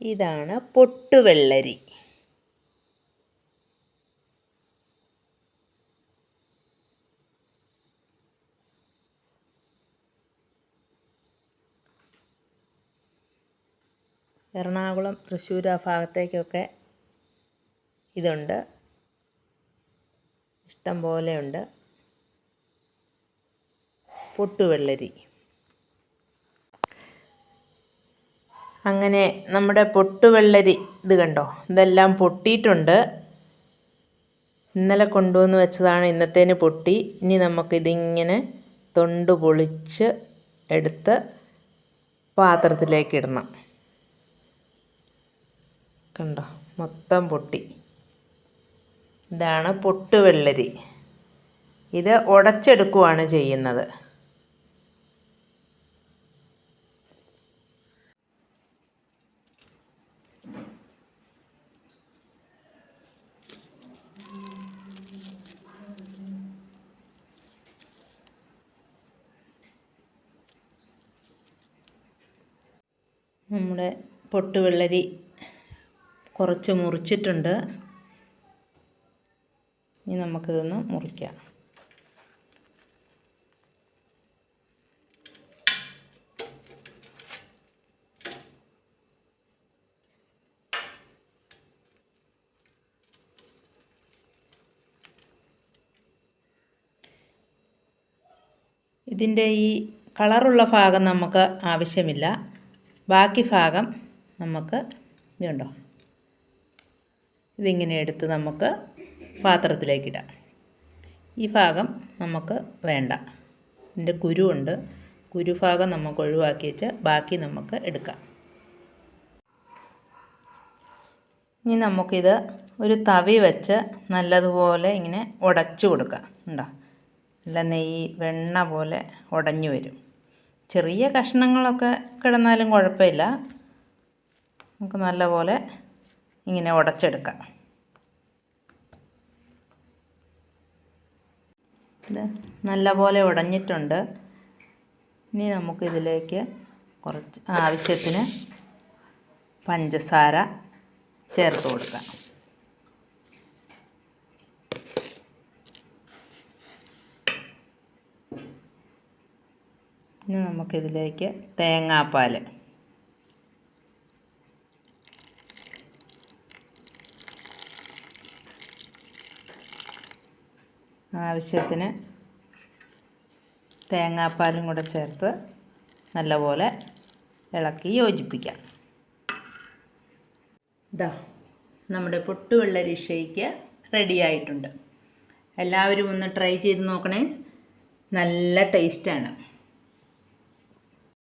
ഇതാണ് പൊട്ടുവെള്ളരി. എറണാകുളം തൃശ്ശൂർ ആ ഭാഗത്തേക്കൊക്കെ ഇതുണ്ട്. ഇഷ്ടം പോലെയുണ്ട് പൊട്ടുവെള്ളരി. അങ്ങനെ നമ്മുടെ പൊട്ടുവെള്ളരി ഇത് കണ്ടോ? ഇതെല്ലാം പൊട്ടിയിട്ടുണ്ട്. ഇന്നലെ കൊണ്ടുവന്ന് വെച്ചതാണ് ഇന്നത്തേന് പൊട്ടി. ഇനി നമുക്കിതിങ്ങനെ തൊണ്ട് പൊളിച്ച് എടുത്ത് പാത്രത്തിലേക്ക് ഇടണം കണ്ടോ? മൊത്തം പൊട്ടി. ഇതാണ് പൊട്ടുവെള്ളരി. ഇത് ഉടച്ചെടുക്കുവാണ് ചെയ്യുന്നത്. നമ്മുടെ പൊട്ടുവെള്ളരി കുറച്ച് മുറിച്ചിട്ടുണ്ട്. ഇനി നമുക്കിതൊന്ന് മുറിക്കാം. ഇതിന്റെ ഈ കളറുള്ള ഭാഗം നമുക്ക് ആവശ്യമില്ല. ബാക്കി ഭാഗം നമുക്ക് ഇതുണ്ടോ? ഇതിങ്ങനെ എടുത്ത് നമുക്ക് പാത്രത്തിലേക്കിടാം ഈ ഭാഗം നമുക്ക് വേണ്ട. ഇതിന്റെ കുരുവുണ്ട് കുരുഭാഗം നമുക്ക് ഒഴിവാക്കി വെച്ച് ബാക്കി നമുക്ക് എടുക്കാം. ഇനി നമുക്കിത് ഒരു തവി വെച്ച് നല്ലതുപോലെ ഇങ്ങനെ ഉടച്ചു കൊടുക്കാം. ഉണ്ടോ? നല്ല നെയ്യ് വെണ്ണ പോലെ ഉടഞ്ഞു വരും. ചെറിയ കഷ്ണങ്ങളൊക്കെ കിടന്നാലും കുഴപ്പമില്ല. നമുക്ക് നല്ലപോലെ ഇങ്ങനെ ഉടച്ചെടുക്കാം. ഇത് നല്ലപോലെ ഉടഞ്ഞിട്ടുണ്ട്. ഇനി നമുക്കിതിലേക്ക് കുറച്ച് ആവശ്യത്തിന് പഞ്ചസാര ചേർത്ത് കൊടുക്കാം. ഇനി നമുക്കിതിലേക്ക് തേങ്ങാപ്പാൽ. ആവശ്യത്തിന് തേങ്ങാപ്പാലും കൂടെ ചേർത്ത് നല്ലപോലെ ഇളക്കി യോജിപ്പിക്കാം. ഇതാ നമ്മുടെ പൊട്ടുവെള്ളരി ഷേക്ക് റെഡി ആയിട്ടുണ്ട്. എല്ലാവരും ഒന്ന് ട്രൈ ചെയ്ത് നോക്കണേ. നല്ല ടേസ്റ്റാണ്